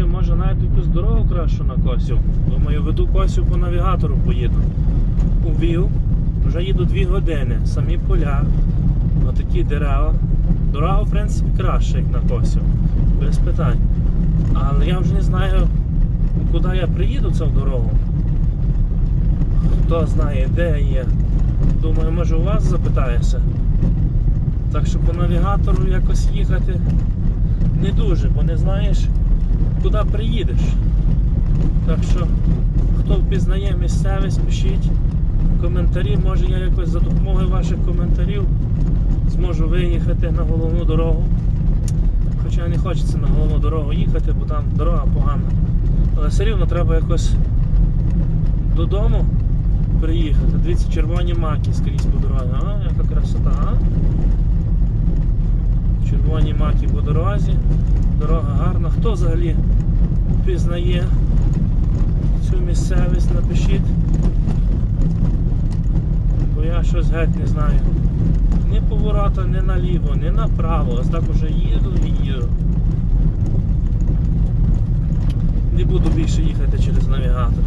думаю, може навіть якусь дорогу кращу на косів. Думаю, веду косів по навігатору поїду. Увів, вже їду 2 години, самі поля, отакі дерева. Дорога, в принципі, краща, як на косів, без питань. Але я вже не знаю, куди я приїду цю дорогу. Хто знає, де є. Думаю, може у вас запитаюся. Так що по навігатору якось їхати не дуже, бо не знаєш, куди приїдеш. Так що, хто впізнає місцевість, пишіть коментарі, може я якось за допомогою ваших коментарів зможу виїхати на головну дорогу. Хоча не хочеться на головну дорогу їхати, бо там дорога погана. Але все рівно треба якось додому приїхати. Дивіться, червоні маки скрізь по дорозі. А, яка красота, а? Червоні маки по дорозі. Дорога гарна. Хто взагалі пізнає цю місцевість, напишіть. Бо я щось геть не знаю. Ні поворота, ні наліво, ні направо. Ось так уже їду і їду. Не буду більше їхати через навігатор.